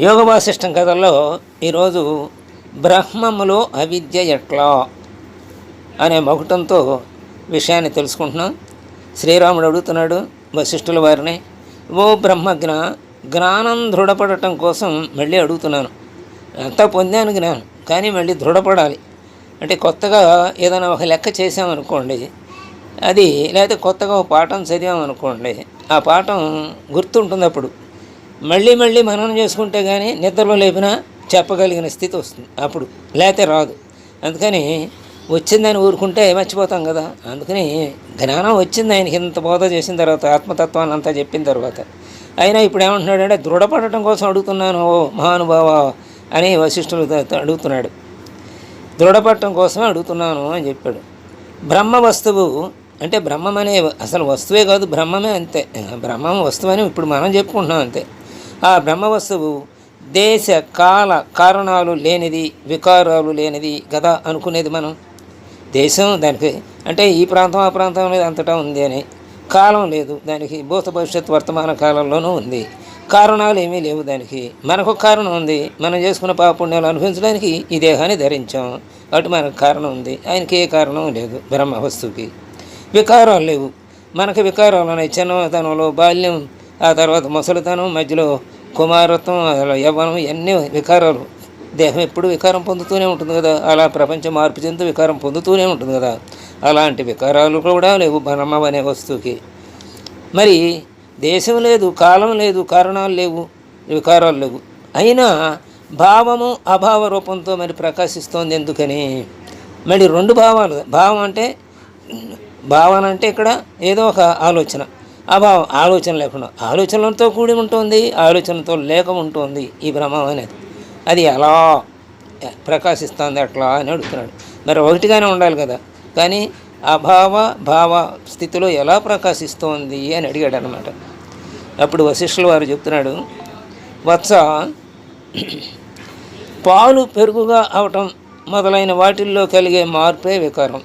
యోగ వాసిష్టం కథల్లో ఈరోజు బ్రహ్మములో అవిద్య ఎట్లా అనే మకుటంతో విషయాన్ని తెలుసుకుంటున్నాం. శ్రీరాముడు అడుగుతున్నాడు వశిష్ఠుల వారిని ఓ బ్రహ్మజ్ఞ జ్ఞానం దృఢపడటం కోసం మళ్ళీ అడుగుతున్నాను. అంతా పొందాను జ్ఞానం? కానీ మళ్ళీ దృఢపడాలి. అంటే కొత్తగా ఏదైనా ఒక లెక్క చేసామనుకోండి అది లేకపోతే కొత్తగా ఒక పాఠం చదివామనుకోండి ఆ పాఠం గుర్తుంటుంది అప్పుడు. మళ్ళీ మళ్ళీ మననం చేసుకుంటే కానీ నిద్రలో లేపినా చెప్పగలిగిన స్థితి వస్తుంది. అప్పుడు లేతే రాదు. అందుకని వచ్చిందని ఊరుకుంటే మర్చిపోతాం కదా. అందుకని జ్ఞానం వచ్చింది ఆయనకి ఇంత బోధ చేసిన తర్వాత ఆత్మతత్వాన్ని అంతా చెప్పిన తర్వాత. అయినా ఇప్పుడు ఏమంటున్నాడంటే దృఢపడటం కోసం అడుగుతున్నాను ఓ మహానుభావ అని వశిష్ఠులు అడుగుతున్నాడు. దృఢపడటం కోసమే అడుగుతున్నాను అని చెప్పాడు. బ్రహ్మ వస్తువు అంటే బ్రహ్మం అనే అసలు వస్తువే కాదు బ్రహ్మమే అంతే. బ్రహ్మం వస్తువు అని ఇప్పుడు మనం చెప్పుకుంటున్నాం అంతే. ఆ బ్రహ్మవస్తువు దేశ కాల కారణాలు లేనిది వికారాలు లేనిది కదా అనుకునేది మనం. దేశం దానికి అంటే ఈ ప్రాంతం ఆ ప్రాంతం అనేది అంతటా ఉంది అని. కాలం లేదు దానికి భూత భవిష్యత్ వర్తమాన కాలంలోనూ ఉంది. కారణాలు ఏమీ లేవు దానికి. మనకు కారణం ఉంది మనం చేసుకున్న పాపుణ్యాలు అనుభవించడానికి ఈ దేహాన్ని ధరించాం. అటు మనకు కారణం ఉంది ఆయనకి ఏ కారణం లేదు బ్రహ్మ వస్తువుకి వికారాలు లేవు. మనకి వికారాలు ఉన్నాయి చిన్నతనంలో బాల్యం ఆ తర్వాత ముసలితనం మధ్యలో కుమారత్వం అలా యవ్వనం ఇవన్నీ వికారాలు. దేహం ఎప్పుడు వికారం పొందుతూనే ఉంటుంది కదా. అలా ప్రపంచం మార్పు చెందుతూ వికారం పొందుతూనే ఉంటుంది కదా. అలాంటి వికారాలు కూడా లేవు బ్రహ్మ అనే వస్తువుకి. మరి దేశం లేదు కాలం లేదు కారణాలు లేవు వికారాలు లేవు. అయినా భావము అభావ రూపంతో మరి ప్రకాశిస్తోంది ఎందుకని? మరి రెండు భావాలు. భావం అంటే భావన అంటే ఇక్కడ ఏదో ఒక ఆలోచన. అభావం ఆలోచన లేకుండా. ఆలోచనలతో కూడి ఉంటుంది ఆలోచనతో లేక ఉంటుంది ఈ బ్రహ్మం అనేది. అది ఎలా ప్రకాశిస్తుంది అట్లా అని అడుగుతున్నాడు. మరి ఒకటిగానే ఉండాలి కదా. కానీ అభావ భావ స్థితిలో ఎలా ప్రకాశిస్తోంది అని అడిగాడు అనమాట అప్పుడు వశిష్ఠుల వారు చెప్తున్నాడు వత్స పాలు పెరుగుగా అవటం మొదలైన వాటిల్లో కలిగే మార్పే వికారం.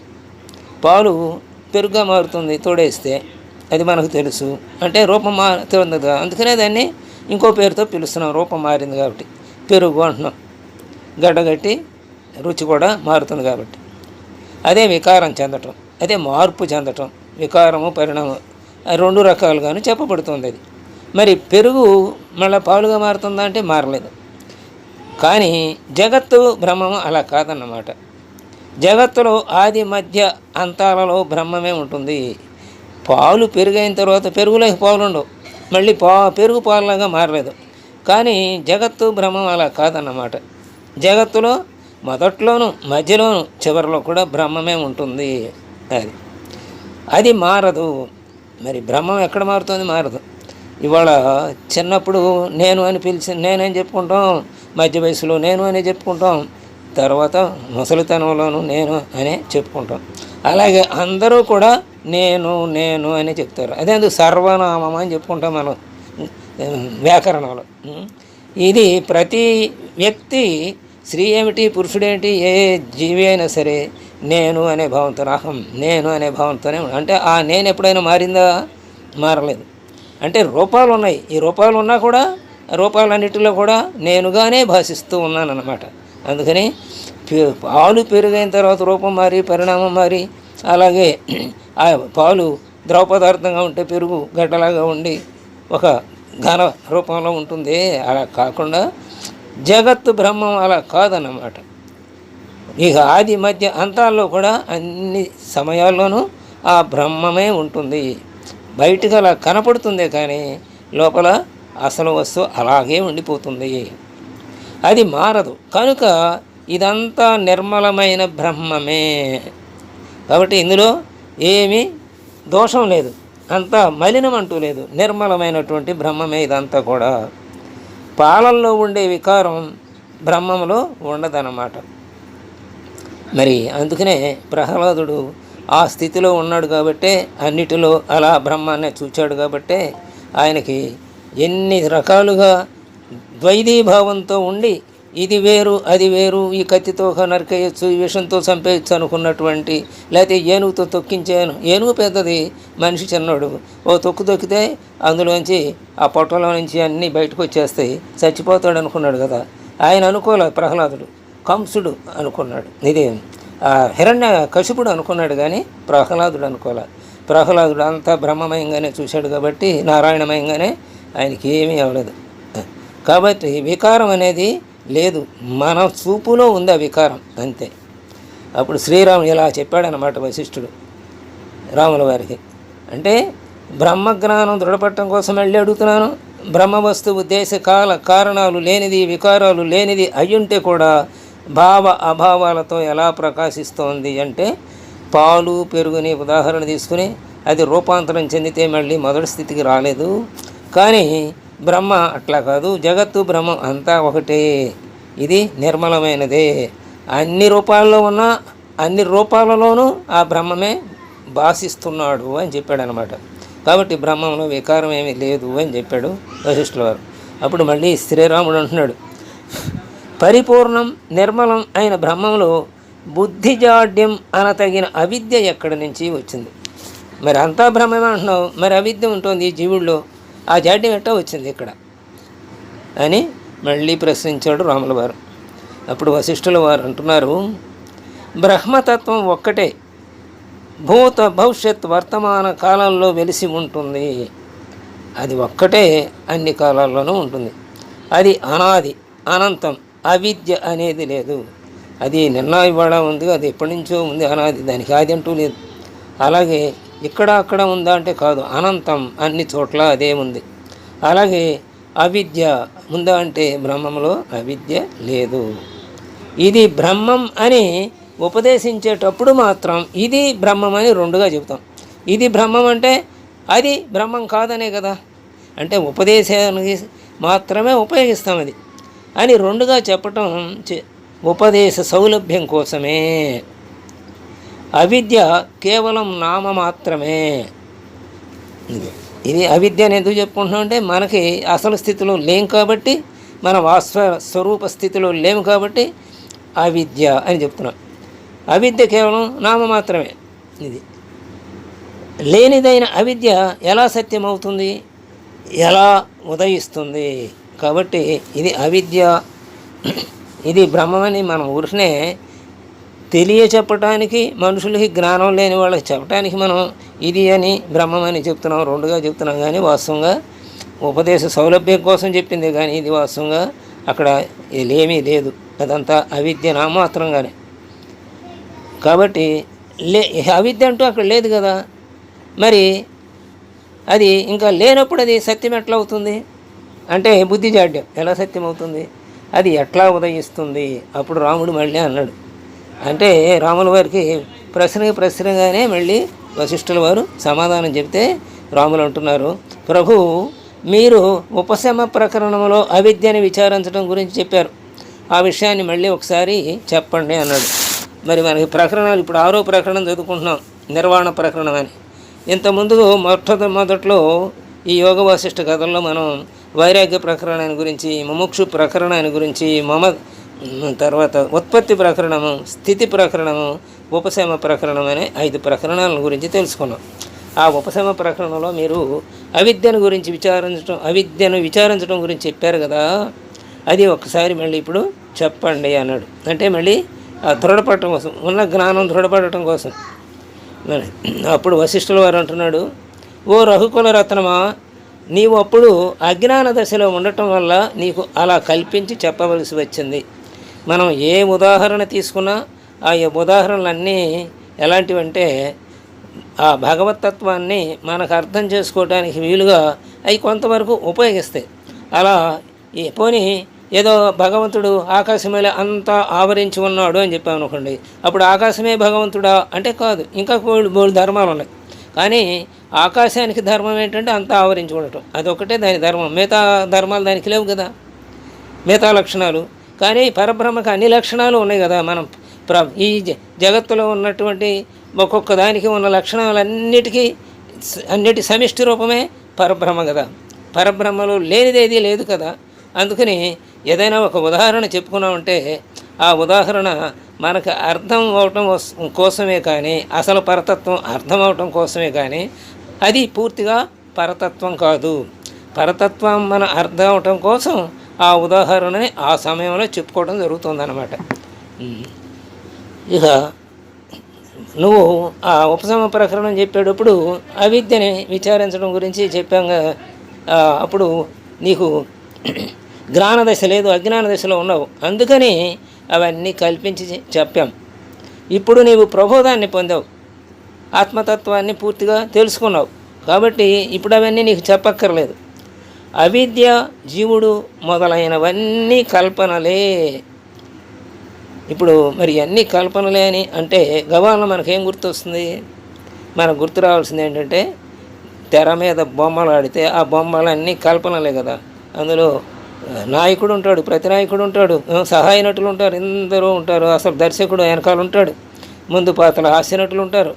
పాలు పెరుగుగా మారుతుంది తోడేస్తే అది మనకు తెలుసు. అంటే రూపం మారుతుంది కదా అందుకనే దాన్ని ఇంకో పేరుతో పిలుస్తున్నాం. రూపం మారింది కాబట్టి. పెరుగు అంటున్నాం. గడ్డగట్టి రుచి కూడా మారుతుంది కాబట్టి. అదే వికారం చెందటం అదే మార్పు చెందటం వికారము పరిణామం రెండు రకాలుగాను చెప్పబడుతుంది అది. మరి పెరుగు మళ్ళీ పాలుగా మారుతుందా అంటే మారలేదు. కానీ జగత్తు బ్రహ్మము అలా కాదన్నమాట. జగత్తులో ఆది మధ్య అంతాలలో బ్రహ్మమే ఉంటుంది. పాలు పెరుగైన తర్వాత పెరుగులోకి పాలు ఉండవు మళ్ళీ పా పెరుగు పాలలాగా మారలేదు. కానీ జగత్తు బ్రహ్మం అలా కాదన్నమాట. జగత్తులో మొదట్లోనూ మధ్యలోను చివరిలో కూడా బ్రహ్మమే ఉంటుంది అది. అది మారదు. మరి బ్రహ్మం ఎక్కడ మారుతుంది? మారదు. ఇవాళ చిన్నప్పుడు నేను అని పిలిచి నేనని చెప్పుకుంటాం? మధ్య వయసులో నేను అని చెప్పుకుంటాం. తర్వాత ముసలితనంలోను నేను అనే చెప్పుకుంటాం. అలాగే అందరూ కూడా నేను నేను అని చెప్తారు. అదే అందుకు సర్వనామం అని చెప్పుకుంటాం మనం. వ్యాకరణంలో. ఇది ప్రతి వ్యక్తి స్త్రీ ఏమిటి పురుషుడేమిటి ఏ జీవి అయినా సరే నేను అనే భావంతో అహం నేను అనే భావంతోనే అంటే ఆ నేను ఎప్పుడైనా మారిందా? మారలేదు. అంటే రూపాలు ఉన్నాయి. ఈ రూపాలు ఉన్నా కూడా రూపాలన్నిటిలో కూడా నేనుగానే భాషిస్తూ ఉన్నాను అన్నమాట అందుకని పాలు పెరుగైన తర్వాత రూపం మారి పరిణామం మారి అలాగే ఆ పాలు ద్రవ పదార్థంగా ఉంటే పెరుగు గడ్డలాగా ఉండి ఒక ఘన రూపంలో ఉంటుంది. అలా కాకుండా జగత్తు బ్రహ్మం అలా కాదన్నమాట. ఇక ఆది మధ్య అంతాల్లో కూడా అన్ని సమయాల్లోనూ ఆ బ్రహ్మమే ఉంటుంది. బయటకు అలా కనపడుతుంది కానీ లోపల అసలు వస్తువు అలాగే ఉండిపోతుంది. అది మారదు. కనుక ఇదంతా నిర్మలమైన బ్రహ్మమే. కాబట్టి ఇందులో ఏమీ దోషం లేదు. అంతా మలినం అంటూ లేదు. నిర్మలమైనటువంటి బ్రహ్మమే ఇదంతా కూడా. పాలల్లో ఉండే వికారం బ్రహ్మంలో ఉండదన్నమాట. మరి అందుకనే ప్రహ్లాదుడు ఆ స్థితిలో ఉన్నాడు కాబట్టే అన్నిటిలో అలా బ్రహ్మాన్ని చూచాడు కాబట్టే ఆయనకి ఎన్ని రకాలుగా ద్వైదీభావంతో ఉండి ఇది వేరు అది వేరు. ఈ కత్తితో నరికేయచ్చు ఈ విషంతో చంపేయచ్చు అనుకున్నటువంటి లేకపోతే ఏనుగుతో తొక్కించాను ఏనుగు పెద్దది మనిషి చిన్నోడు. ఓ తొక్కు తొక్కితే అందులోంచి ఆ పొట్టలో నుంచి అన్నీ బయటకు వచ్చేస్తాయి. చచ్చిపోతాడు అనుకున్నాడు కదా. ఆయన అనుకోలే ప్రహ్లాదుడు. కంసుడు అనుకున్నాడు. ఇది. ఆ హిరణ్య కశిపుడు అనుకున్నాడు కానీ ప్రహ్లాదుడు అనుకోలే. ప్రహ్లాదుడు అంతా బ్రహ్మమయంగానే చూశాడు కాబట్టి నారాయణమయంగానే ఆయనకి ఏమీ అవ్వలేదు. కాబట్టి వికారం అనేది లేదు మన చూపులో ఉంది ఆ వికారం? అంతే. అప్పుడు శ్రీరాముడు ఇలా చెప్పాడనమాట వశిష్ఠుడు రాముల వారికి. అంటే బ్రహ్మజ్ఞానం దృఢపట్టడం కోసం వెళ్ళి అడుగుతున్నాను. బ్రహ్మ వస్తువు దేశ కాల కారణాలు లేనిది వికారాలు లేనిది అయ్యుంటే కూడా భావ అభావాలతో ఎలా ప్రకాశిస్తోంది అంటే పాలు పెరుగుని ఉదాహరణ తీసుకుని అది రూపాంతరం చెందితే మళ్ళీ మొదటి స్థితికి రాలేదు. కానీ బ్రహ్మ అట్లా కాదు జగత్తు బ్రహ్మ అంతా ఒకటే. ఇది నిర్మలమైనదే. అన్ని రూపాల్లో ఉన్న అన్ని రూపాలలోనూ ఆ బ్రహ్మమే భాషిస్తున్నాడు అని చెప్పాడు అనమాట కాబట్టి బ్రహ్మంలో వికారం ఏమీ లేదు అని చెప్పాడు వశిష్ఠుల వారు. అప్పుడు మళ్ళీ శ్రీరాముడు అంటున్నాడు పరిపూర్ణం నిర్మలం అయిన బ్రహ్మంలో బుద్ధిజాడ్యం అనతగిన అవిద్య ఎక్కడి నుంచి వచ్చింది? మరి అంతా బ్రహ్మమే అంటున్నావు మరి అవిద్య ఉంటుంది ఈ జీవుల్లో. ఆ జాడ్యం ఎట్టా వచ్చింది ఇక్కడ. అని మళ్ళీ ప్రశ్నించాడు రాముల వారు అప్పుడు వశిష్ఠుల వారు అంటున్నారు బ్రహ్మతత్వం ఒక్కటే. భూత భవిష్యత్ వర్తమాన కాలంలో వెలిసి ఉంటుంది. అది ఒక్కటే అన్ని కాలాల్లోనూ ఉంటుంది. అది అనాది అనంతం అవిద్య అనేది లేదు. అది నిన్న ఇవాళ ఉంది అది ఎప్పటి నుంచో ఉంది అనాది దానికి ఆది అంటూ లేదు. అలాగే ఇక్కడ అక్కడ ఉందా అంటే కాదు. అనంతం అన్ని చోట్ల అదే ఉంది. అలాగే అవిద్య ఉందా అంటే బ్రహ్మంలో అవిద్య లేదు. ఇది బ్రహ్మం అని ఉపదేశించేటప్పుడు మాత్రం ఇది బ్రహ్మం అని రెండుగా చెబుతాం. ఇది బ్రహ్మం అంటే అది బ్రహ్మం కాదనే కదా. అంటే ఉపదేశానికి మాత్రమే ఉపయోగిస్తాం అది. అని రెండుగా చెప్పటం చే- ఉపదేశ సౌలభ్యం కోసమే. అవిద్య కేవలం నామ మాత్రమే ఇది అవిద్య అని ఎందుకు చెప్పుకుంటున్నాం అంటే మనకి అసలు స్థితిలో లేం కాబట్టి మన వాస్తవ స్వరూప స్థితిలో లేము కాబట్టి అవిద్య అని చెప్తున్నాం. అవిద్య కేవలం నామ మాత్రమే ఇది లేనిదైన అవిద్య ఎలా సత్యం అవుతుంది ఎలా ఉదయిస్తుంది? కాబట్టి ఇది అవిద్య. ఇది బ్రహ్మమని మనం ఊరినే తెలియ చెప్పటానికి మనుషులకి జ్ఞానం లేని వాళ్ళకి చెప్పడానికి మనం ఇది అని బ్రహ్మమని చెప్తున్నాం రెండుగా చెప్తున్నాం కానీ వాస్తవంగా ఉపదేశ సౌలభ్యం కోసం చెప్పింది కానీ ఇది వాస్తవంగా అక్కడ ఏమీ లేదు. అదంతా అవిద్య నామాత్రంగానే కాబట్టి లే అవిద్య అంటూ అక్కడ లేదు కదా. మరి అది ఇంకా లేనప్పుడు అది సత్యం ఎట్లా అవుతుంది అంటే బుద్ధి జాడ్యం. ఎలా సత్యం అవుతుంది అది ఎట్లా ఉదయిస్తుంది? అప్పుడు రాముడు మళ్ళీ అన్నాడు. అంటే రాముల వారికి ప్రశ్నకి ప్రశ్నగానే మళ్ళీ వశిష్ఠుల వారు సమాధానం చెప్తే రాములు అంటున్నారు ప్రభు మీరు ఉపశమ ప్రకరణంలో అవిద్యని విచారించడం గురించి చెప్పారు. ఆ విషయాన్ని మళ్ళీ ఒకసారి చెప్పండి అన్నాడు. మరి మనకి ప్రకరణాలు ఇప్పుడు ఆరో ప్రకరణం చదువుకుంటున్నాం నిర్వాణ ప్రకరణం అని. ఇంత ముందు మొట్ట మొదట్లో ఈ యోగ వాసిష్ఠ కథల్లో మనం వైరాగ్య ప్రకరణాన్ని గురించి ముముక్షు ప్రకరణాన్ని గురించి మమ తర్వాత ఉత్పత్తి ప్రకరణము స్థితి ప్రకరణము ఉపశమ ప్రకరణం అనే ఐదు ప్రకరణాల గురించి తెలుసుకున్నాం. ఆ ఉపశమ ప్రకరణంలో మీరు అవిద్యను గురించి విచారించడం అవిద్యను విచారించడం గురించి చెప్పారు కదా అది ఒకసారి మళ్ళీ ఇప్పుడు చెప్పండి అన్నాడు. అంటే మళ్ళీ దృఢపడటం కోసం ఉన్న జ్ఞానం దృఢపడటం కోసం. మరి అప్పుడు వశిష్ఠుల వారు అంటున్నాడు ఓ రఘుకుల రత్నమా నీవు అప్పుడు అజ్ఞాన దశలో ఉండటం వల్ల నీకు అలా కల్పించి చెప్పవలసి వచ్చింది. మనం ఏ ఉదాహరణ తీసుకున్నా ఆ ఉదాహరణలన్నీ ఎలాంటివంటే ఆ భగవతత్వాన్ని మనకు అర్థం చేసుకోవడానికి వీలుగా అవి కొంతవరకు ఉపయోగిస్తాయి. అలా పోని పోనీ ఏదో భగవంతుడు ఆకాశమేలా అంతా ఆవరించి ఉన్నాడు అని చెప్పాము అనుకోండి అప్పుడు ఆకాశమే భగవంతుడా? అంటే కాదు ఇంకా మూడు మూడు ధర్మాలు ఉన్నాయి. కానీ ఆకాశానికి ధర్మం ఏంటంటే అంతా ఆవరించి ఉండటం. అదొకటే దాని ధర్మం. మిగతా ధర్మాలు దానికి లేవు కదా. మిగతా లక్షణాలు. కానీ పరబ్రహ్మకు అన్ని లక్షణాలు ఉన్నాయి కదా మనం ప్ర ఈ జగత్తులో ఉన్నటువంటి ఒక్కొక్క దానికి ఉన్న లక్షణాలన్నిటికీ అన్నిటి సమిష్టి రూపమే పరబ్రహ్మ కదా. పరబ్రహ్మలో లేనిదేది లేదు కదా. అందుకని ఏదైనా ఒక ఉదాహరణ చెప్పుకున్నామంటే ఆ ఉదాహరణ మనకు అర్థం అవటం కోసమే కానీ అసలు పరతత్వం అర్థం అవటం కోసమే కానీ అది పూర్తిగా పరతత్వం కాదు. పరతత్వం మన అర్థం అవటం కోసం ఆ ఉదాహరణని ఆ సమయంలో చెప్పుకోవడం జరుగుతుందన్నమాట. ఇక నువ్వు ఆ ఉపశమ ప్రకరణం చెప్పేటప్పుడు అవిద్యని విచారించడం గురించి చెప్పాంగా అప్పుడు నీకు జ్ఞాన దశ లేదు అజ్ఞాన దశలో ఉన్నావు. అందుకని అవన్నీ కల్పించి చెప్పాం. ఇప్పుడు నీవు ప్రబోధాన్ని పొందావు. ఆత్మతత్వాన్ని పూర్తిగా తెలుసుకున్నావు. కాబట్టి ఇప్పుడు అవన్నీ నీకు చెప్పక్కర్లేదు. అవిద్య జీవుడు మొదలైనవన్నీ కల్పనలే. ఇప్పుడు మరి అన్ని కల్పనలే అని అంటే గవాన మనకేం గుర్తొస్తుంది? మనకు గుర్తు రావాల్సింది ఏంటంటే తెర మీద బొమ్మలు ఆడితే ఆ బొమ్మలన్నీ కల్పనలే కదా. అందులో నాయకుడు ఉంటాడు ప్రతి నాయకుడు ఉంటాడు. సహాయ నటులు ఉంటారు ఎందరో ఉంటారు. అసలు దర్శకుడు వెనకాల ఉంటాడు. ముందు పాత్రలు హాస్య నటులు ఉంటారు.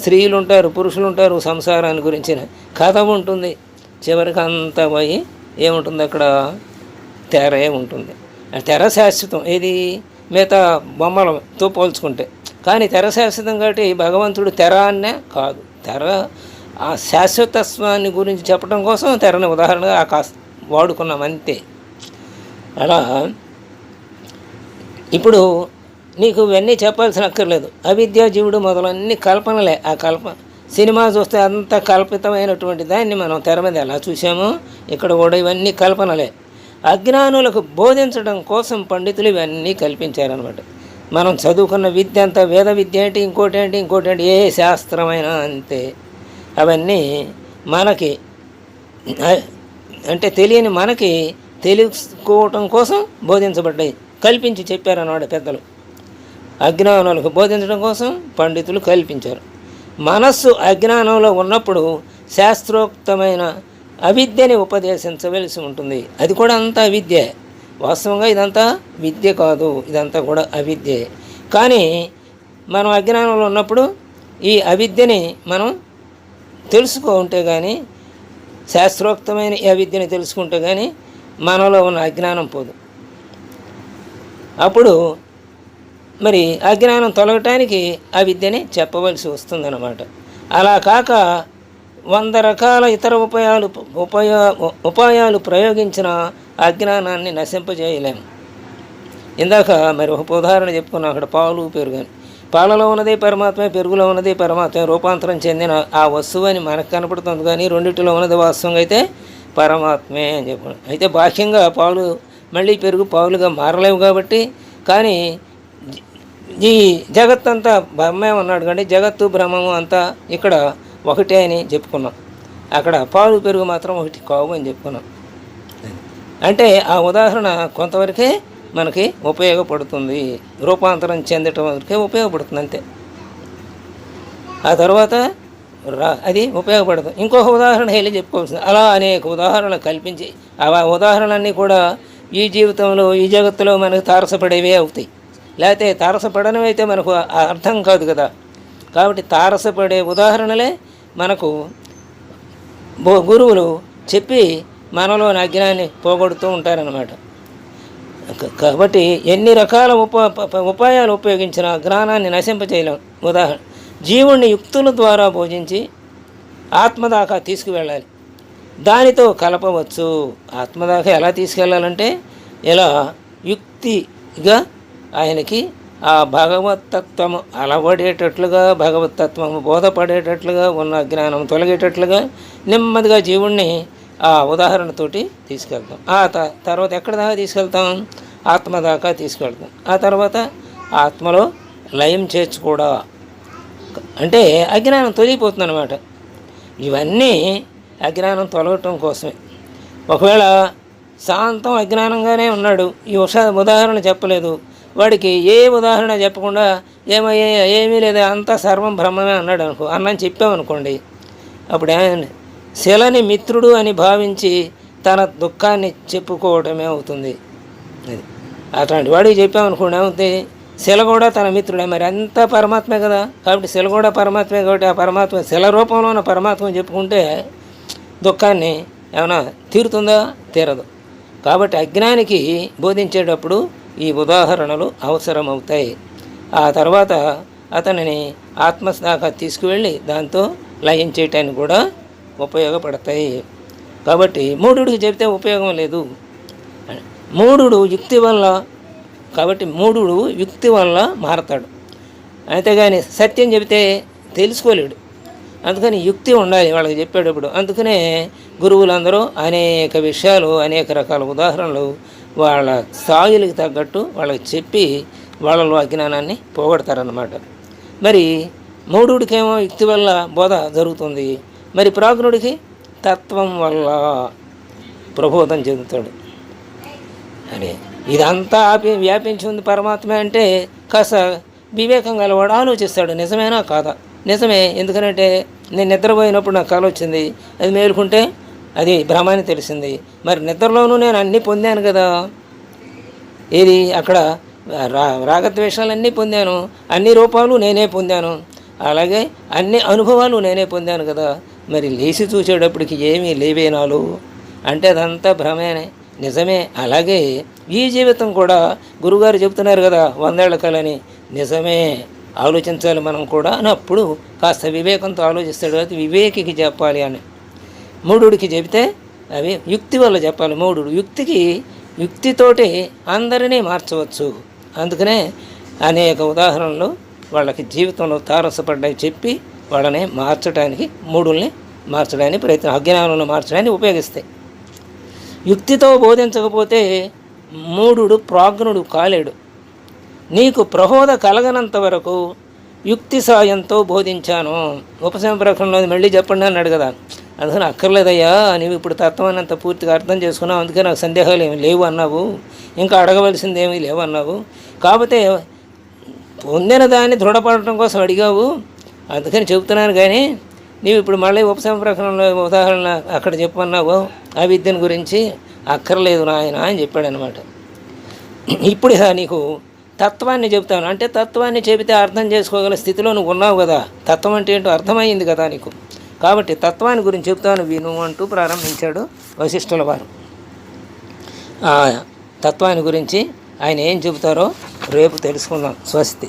స్త్రీలు ఉంటారు పురుషులు ఉంటారు సంసారాన్ని గురించిన కథ ఉంటుంది. చివరికి అంతా పోయి ఏముంటుంది అక్కడ? తెరే ఉంటుంది ఆ తెర శాశ్వతం. ఏది? మిగతా బొమ్మలతో పోల్చుకుంటే కానీ తెర శాశ్వతం కాబట్టి భగవంతుడు తెర అనే కాదు. తెర ఆ శాశ్వతత్వాన్ని గురించి చెప్పడం కోసం తెరని ఉదాహరణగా ఆ కాస్త వాడుకున్నాం అంతే. అలా ఇప్పుడు నీకు ఇవన్నీ చెప్పాల్సిన అక్కర్లేదు. అవిద్యా జీవుడు మొదలన్నీ కల్పనలే. ఆ కల్పన సినిమా చూస్తే అంత కల్పితమైనటువంటి దాన్ని మనం తెర మీద ఎలా చూసామో ఇక్కడ కూడా ఇవన్నీ కల్పనలే. అజ్ఞానులకు బోధించడం కోసం పండితులు ఇవన్నీ కల్పించారనమాట మనం చదువుకున్న విద్య అంతా వేద విద్య ఏంటి ఇంకోటి ఏంటి ఇంకోటి ఏంటి ఏ శాస్త్రమైనా అంతే. అవన్నీ మనకి అంటే తెలియని మనకి తెలుసుకోవటం కోసం బోధించబడ్డాయి. కల్పించి చెప్పారన్నమాట పెద్దలు. అజ్ఞానులకు బోధించడం కోసం పండితులు కల్పించారు. మనస్సు అజ్ఞానంలో ఉన్నప్పుడు శాస్త్రోక్తమైన అవిద్యని ఉపదేశించవలసి ఉంటుంది. అది కూడా అంతా అవిద్యే వాస్తవంగా ఇదంతా విద్య కాదు. ఇదంతా కూడా అవిద్యే. కానీ మనం అజ్ఞానంలో ఉన్నప్పుడు ఈ అవిద్యని మనం తెలుసుకో ఉంటే కానీ శాస్త్రోక్తమైన ఈ అవిద్యని తెలుసుకుంటే కానీ మనలో ఉన్న అజ్ఞానం పోదు. అప్పుడు మరి అజ్ఞానం తొలగటానికి ఆ విద్యని చెప్పవలసి వస్తుందన్నమాట. అలా కాక వంద రకాల ఇతర ఉపాయాలు ఉపయా ఉపాయాలు ప్రయోగించిన అజ్ఞానాన్ని నశింపజేయలేము ఇందాక మరి ఒక ఉదాహరణ చెప్పుకున్నాం అక్కడ పాలు పెరుగు అని పాలలో ఉన్నదే పరమాత్మే పెరుగులో ఉన్నదే పరమాత్మే రూపాంతరం చెందిన ఆ వస్తువు అని మనకు కనపడుతుంది కానీ రెండింటిలో ఉన్నది వాస్తవంగా అయితే పరమాత్మే అని చెప్పాను అయితే బాహ్యంగా పాలు మళ్ళీ పెరుగు పాలుగా మారలేవు కాబట్టి కానీ ఈ జగత్తంతా బ్రహ్మే ఉన్నాడు కానీ జగత్తు బ్రహ్మము అంతా ఇక్కడ ఒకటే అని చెప్పుకున్నాం. అక్కడ పాలు పెరుగు మాత్రం ఒకటి కావు అని చెప్పుకున్నాం. అంటే ఆ ఉదాహరణ కొంతవరకే మనకి ఉపయోగపడుతుంది. రూపాంతరం చెందటం వరకే ఉపయోగపడుతుంది అంతే. ఆ తర్వాత రా అది ఉపయోగపడదు. ఇంకొక ఉదాహరణ హేళి చెప్పుకోవాల్సింది. అలా అనేక ఉదాహరణలు కల్పించి ఆ ఉదాహరణలన్నీ కూడా ఈ జీవితంలో ఈ జగత్తులో మనకు తారసపడేవే అవుతాయి. లేకపోతే తారసపడడం అయితే మనకు అర్థం కాదు కదా. కాబట్టి తారసపడే ఉదాహరణలే మనకు బో- గురువులు చెప్పి మనలోని అజ్ఞాన్ని పోగొడుతూ ఉంటారన్నమాట. కాబట్టి ఎన్ని రకాల ఉపా ఉపాయాలు ఉపయోగించిన జ్ఞానాన్ని నశింపజేయలేం. ఉదాహరణ జీవుణ్ణి యుక్తుల ద్వారా భోజించి ఆత్మదాకా తీసుకువెళ్ళాలి. దానితో కలపవచ్చు. ఆత్మదాకా ఎలా తీసుకెళ్ళాలంటే ఇలా యుక్తిగా ఆయనకి ఆ భగవతత్వము అలవడేటట్లుగా భగవతత్వము బోధపడేటట్లుగా ఉన్న జ్ఞానం తొలగేటట్లుగా నెమ్మదిగా జీవుణ్ణి ఆ ఉదాహరణతోటి తీసుకెళ్తాం. ఆ త- తర్వాత ఎక్కడ దాకా తీసుకెళ్తాం? ఆత్మ దాకా తీసుకెళ్తాం. ఆ తర్వాత ఆత్మలో లయం చేర్చు కూడా అంటే అజ్ఞానం తొలగిపోతుంది అనమాట ఇవన్నీ అజ్ఞానం తొలగటం కోసమే. ఒకవేళ శాంతం అజ్ఞానంగానే ఉన్నాడు ఈ ఉష ఉదాహరణ చెప్పలేదు వాడికి ఏ ఉదాహరణ చెప్పకుండా ఏమయ్యే ఏమీ లేదు అంతా సర్వం బ్రహ్మమే అన్నాడు అనుకో అన్నని చెప్పామనుకోండి అప్పుడు శిలని మిత్రుడు అని భావించి తన దుఃఖాన్ని చెప్పుకోవడమే అవుతుంది. అది అట్లాంటి వాడికి చెప్పామనుకోండి ఏమవుతుంది శిల కూడా తన మిత్రుడే మరి అంతా పరమాత్మే కదా? కాబట్టి శిల కూడా పరమాత్మే కాబట్టి ఆ పరమాత్మ శిల రూపంలో ఉన్న పరమాత్మ చెప్పుకుంటే దుఃఖాన్ని ఏమైనా తీరుతుందా? తీరదు. కాబట్టి అజ్ఞానికి బోధించేటప్పుడు ఈ ఉదాహరణలు అవసరమవుతాయి. ఆ తర్వాత అతనిని ఆత్మ తీసుకువెళ్ళి దాంతో లయం చేయటానికి కూడా ఉపయోగపడతాయి. కాబట్టి మూఢుడికి చెబితే ఉపయోగం లేదు. మూఢుడు యుక్తి వల్ల కాబట్టి మూఢుడు యుక్తి వల్ల మారతాడు. అంతేగాని సత్యం చెబితే తెలుసుకోలేడు. అందుకని యుక్తి ఉండాలి వాళ్ళకి చెప్పేటప్పుడు. అందుకనే గురువులందరూ అనేక విషయాలు అనేక రకాల ఉదాహరణలు వాళ్ళ స్థాయిలకు తగ్గట్టు వాళ్ళకి చెప్పి వాళ్ళలో అజ్ఞానాన్ని పోగొడతారన్నమాట. మరి మూఢుడికేమో యుక్తి వల్ల బోధ జరుగుతుంది. మరి ప్రాజ్ఞుడికి తత్వం వల్ల ప్రబోధం చెందుతాడు. అని ఇదంతా ఆపి వ్యాపించి ఉంది పరమాత్మ అంటే కాస్త వివేకం గలవాడు ఆలోచిస్తాడు. నిజమేనా కాదా? నిజమే. ఎందుకనంటే నేను నిద్రపోయినప్పుడు నాకు కల వచ్చింది అది మేలుకుంటే అది భ్రమాన్ని తెలిసింది. మరి నిద్రలోనూ నేను అన్నీ పొందాను కదా? ఏది? అక్కడ రా రాగద్వేషాలన్నీ పొందాను. అన్ని రూపాలు నేనే పొందాను. అలాగే అన్ని అనుభవాలు నేనే పొందాను కదా? మరి లేచి చూసేటప్పటికి ఏమీ లేవేనాలు అంటే అదంతా భ్రమేనే. నిజమే. అలాగే ఈ జీవితం కూడా గురుగారు చెబుతున్నారు కదా వందేళ్ళ కలని. నిజమే. ఆలోచించాలి మనం కూడా. అని అప్పుడు కాస్త వివేకంతో ఆలోచిస్తాడు. అది వివేకికి చెప్పాలి అని. మూఢుడికి చెబితే అవి యుక్తి వల్ల చెప్పాలి. మూఢుడు యుక్తికి యుక్తితోటి అందరినీ మార్చవచ్చు. అందుకనే అనేక ఉదాహరణలు వాళ్ళకి జీవితంలో తారసపడ్డాయి చెప్పి వాళ్ళని మార్చడానికి మూడుల్ని మార్చడానికి ప్రయత్నం అజ్ఞానంలో మార్చడానికి ఉపయోగిస్తాయి. యుక్తితో బోధించకపోతే మూఢుడు ప్రాజ్ఞుడు కాలేడు. నీకు ప్రహోద కలగనంత వరకు యుక్తి సాయంతో బోధించాను. ఉపశమ మళ్ళీ చెప్పండి అన్నాడు కదా. అందుకని అక్కర్లేదయ్యా నీవు ఇప్పుడు తత్వాన్ని అంత పూర్తిగా అర్థం చేసుకున్నావు అందుకే నాకు సందేహాలు ఏమి లేవు అన్నావు. ఇంకా అడగవలసిందేమీ లేవు అన్నావు. కాకపోతే పొందిన దాన్ని దృఢపడటం కోసం అడిగావు. అందుకని చెబుతున్నాను కానీ నీవు ఇప్పుడు మళ్ళీ ఉపశమ ప్రకరణలో ఉదాహరణ అక్కడ చెప్పన్నావు ఆ విద్యను గురించి అక్కర్లేదు నాయన అని చెప్పాడనమాట. ఇప్పుడు నీకు తత్వాన్ని చెబుతాను. అంటే తత్వాన్ని చెబితే అర్థం చేసుకోగల స్థితిలో నువ్వు ఉన్నావు కదా. తత్వం అంటే ఏంటో అర్థమైంది కదా నీకు. కాబట్టి తత్వాన్ని గురించి చెప్తాను విను అంటూ ప్రారంభించాడు వశిష్ఠుల వారు. తత్వాన్ని గురించి ఆయన ఏం చెబుతారో రేపు తెలుసుకుందాం. స్వస్తి.